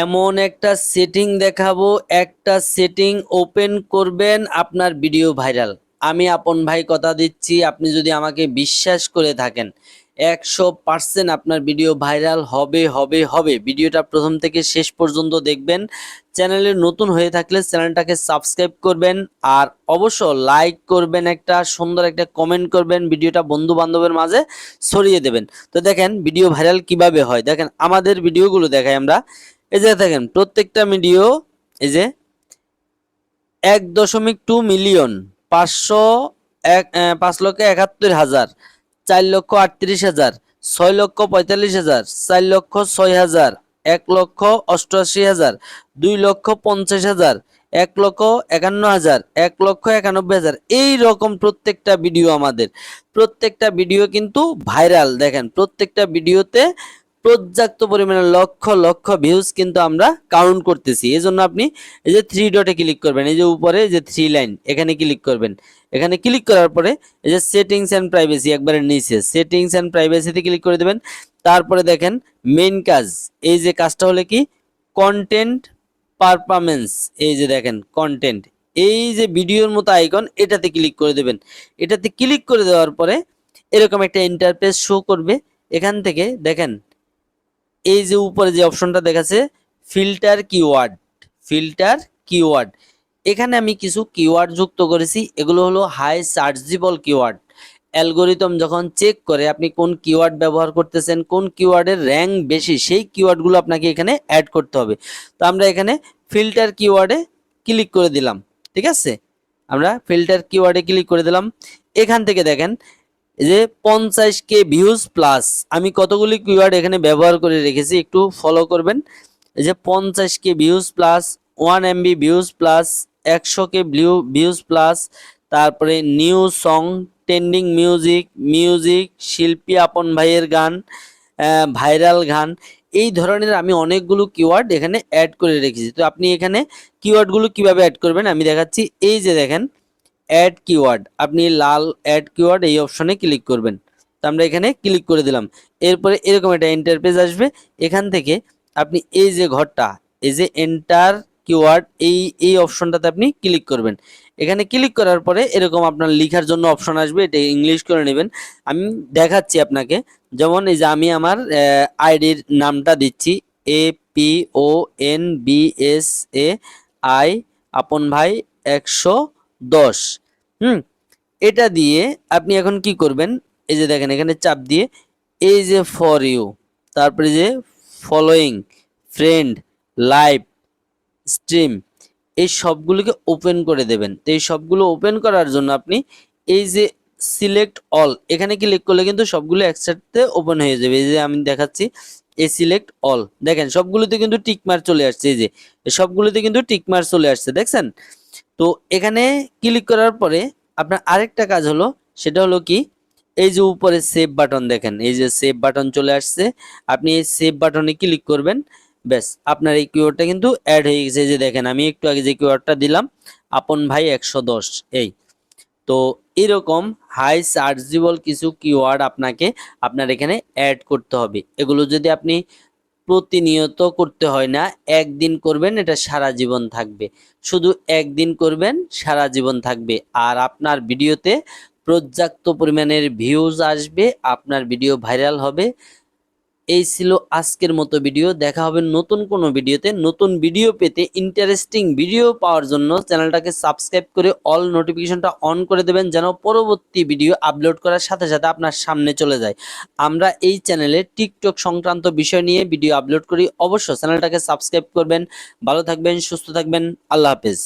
এমন একটা সেটিং দেখাবো, একটা সেটিং ওপেন করবেন আপনার ভিডিও ভাইরাল আমি আপন ভাই কথা দিচ্ছি, আপনি যদি আমাকে বিশ্বাস করে থাকেন, একশো পার্সেন্ট আপনার ভিডিও ভাইরাল হবে হবে হবে। ভিডিওটা প্রথম থেকে শেষ পর্যন্ত দেখবেন। চ্যানেলে নতুন হয়ে থাকলে চ্যানেলটাকে সাবস্ক্রাইব করবেন, আর অবশ্য লাইক করবেন একটা, সুন্দর একটা কমেন্ট করবেন, ভিডিওটা বন্ধু বান্ধবের মাঝে ছড়িয়ে দেবেন। তো দেখেন ভিডিও ভাইরাল কীভাবে হয়? দেখেন, আমাদের ভিডিওগুলো দেখাই আমরা। এই যে দেখেন, প্রত্যেকটা ভিডিও এই যে এক দশমিক টু মিলিয়ন, পাঁচশো এক পাঁচ লক্ষ একাত্তর হাজার, চার লক্ষ আটত্রিশ হাজার, ছয় লক্ষ পঁয়তাল্লিশ হাজার, চার লক্ষ ছয় হাজার, এক লক্ষ অষ্টআশি হাজার, দুই লক্ষ পঞ্চাশ হাজার, এক লক্ষ একান্ন হাজার, এক লক্ষ একানব্বই হাজার, এই রকম প্রত্যেকটা ভিডিও আমাদের। প্রত্যেকটা ভিডিও কিন্তু ভাইরাল দেখেন, প্রত্যেকটা ভিডিওতে পর্যাপ্ত পরিমাণে লক্ষ লক্ষ ভিউজ কিন্তু আমরা কাউন্ট করতেছি। এই জন্য আপনি এই যে থ্রি ডটে ক্লিক করবেন, এই যে উপরে যে থ্রি লাইন এখানে ক্লিক করবেন। এখানে ক্লিক করার পরে এই যে সেটিংস অ্যান্ড প্রাইভেসি একবারে নিচে সেটিংস অ্যান্ড প্রাইভেসিতে ক্লিক করে দেবেন। তারপরে দেখেন মেন কাজ, এই যে কাজটা হলে কি? কন্টেন্ট পারফরমেন্স এই যে দেখেন কন্টেন্ট এই যে ভিডিওর মতো আইকন এটাতে ক্লিক করে দেবেন। এটাতে ক্লিক করে দেওয়ার পরে এরকম একটা ইন্টারফেস শো করবে। এখান থেকে দেখেন এই যে উপরে যে অপশনটা দেখাচ্ছে, ফিল্টার কিওয়ার্ড ফিল্টার কিওয়ার্ড। এখানে আমি কিছু কিওয়ার্ড যুক্ত করেছি, এগুলো হলো হাই সার্চেবল কিওয়ার্ড। অ্যালগোরিদম যখন চেক করে আপনি কোন কিওয়ার্ড ব্যবহার করতেছেন, কোন কিওয়ার্ডের র্যাঙ্ক বেশি, সেই কিওয়ার্ডগুলো আপনাকে এখানে অ্যাড করতে হবে। তো আমরা এখানে ফিল্টার কিওয়ার্ডে ক্লিক করে দিলাম, ঠিক আছে? আমরা ফিল্টার কিওয়ার্ডে ক্লিক করে দিলাম। এখান থেকে দেখেন যে পঞ্চাশ কে ভিউজ প্লাস আমি কতগুলি কিওয়ার্ড এখানে ব্যবহার করে রেখেছি, একটু ফলো করবেন। এই যে পঞ্চাশ K views plus one MB views plus একশো কে ভিউ ভিউজ প্লাস তারপরে new song trending music music শিল্পী আপন ভাইয়ের গান ভাইরাল গান, এই ধরনের আমি অনেকগুলো কিওয়ার্ড এখানে অ্যাড করে রেখেছি। তো আপনি এখানে কিওয়ার্ডগুলো কীভাবে অ্যাড করবেন, আমি দেখাচ্ছি। এই যে দেখেন অ্যাড কিওয়ার্ড আপনি লাল অ্যাড কিওয়ার্ড এই অপশনে ক্লিক করবেন। তো আমরা এখানে ক্লিক করে দিলাম। এরপরে এরকম একটা ইন্টারপেজ আসবে। এখান থেকে আপনি এই যে ঘরটা, এই যে এন্টার কিওয়ার্ড এই এই অপশনটাতে আপনি ক্লিক করবেন। এখানে ক্লিক করার পরে এরকম আপনার লেখার জন্য অপশন আসবে। এটা ইংলিশ করে নেবেন। আমি দেখাচ্ছি আপনাকে। যেমন এই যে আমি আমার আইডির নামটা দিচ্ছি। A P O N B S A I Apon ভাই, একশো দশ। হুম? এটা দিয়ে আপনি এখন কি করবেন? এই যে দেখেন, এখানে চাপ দিয়ে এই যে ফর ইউ তারপরে যে ফলোয়িং ফ্রেন্ড লাইভ স্ট্রিম এই সবগুলোকে ওপেন করে দেবেন। তো এই সবগুলো ওপেন করার জন্য আপনি এই যে সিলেক্ট অল এখানে ক্লিক করলে কিন্তু সবগুলো একসাথে ওপেন হয়ে যাবে। এই যে আমি দেখাচ্ছি এই সিলেক্ট অল দেখেন, সবগুলোতে কিন্তু টিকমার চলে আসছে, এই যে, সবগুলোতে কিন্তু টিকমার চলে আসছে, দেখছেন? তো এখানে ক্লিক করার পরে আপনার আরেকটা কাজ হলো, সেটা হলো কি, এই যে উপরে সেভ বাটন দেখেন, এই যে সেভ বাটন চলে আসছে, আপনি এই সেভ বাটনে ক্লিক করবেন, ব্যাস, আপনার এই কিওয়ার্ডটা কিন্তু অ্যাড হয়ে গেছে, এই যে দেখেন, আমি একটু আগে যে কিওয়ার্ডটা দিলাম, আপন ভাই একশো দশ, এই। তো এরকম হাই সার্চেবল কিছু কিওয়ার্ড আপনাকে আপনার এখানে অ্যাড করতে হবে। এগুলো যদি আপনি প্রতিনিয়ত করতে হয় না, একদিন করবেন, এটা সারা জীবন থাকবে। শুধু একদিন করবেন, সারা জীবন থাকবে। আর আপনার ভিডিওতে পর্যাপ্ত পরিমাণের ভিউজ আসবে, আপনার ভিডিও ভাইরাল হবে। এই ছিল আজকের মতো ভিডিও দেখা হবে নতুন কোনো ভিডিওতে নতুন ভিডিও পেতে ইন্টারেস্টিং ভিডিও পাওয়ার জন্য চ্যানেলটাকে সাবস্ক্রাইব করে অল নোটিফিকেশনটা অন করে দেবেন যেন পরবর্তী ভিডিও আপলোড করার সাথে সাথে আপনার সামনে চলে যায়। আমরা এই চ্যানেলে টিকটক সংক্রান্ত বিষয় নিয়ে ভিডিও আপলোড করি। অবশ্য চ্যানেলটাকে সাবস্ক্রাইব করবেন। ভালো থাকবেন, সুস্থ থাকবেন। আল্লাহ হাফেজ।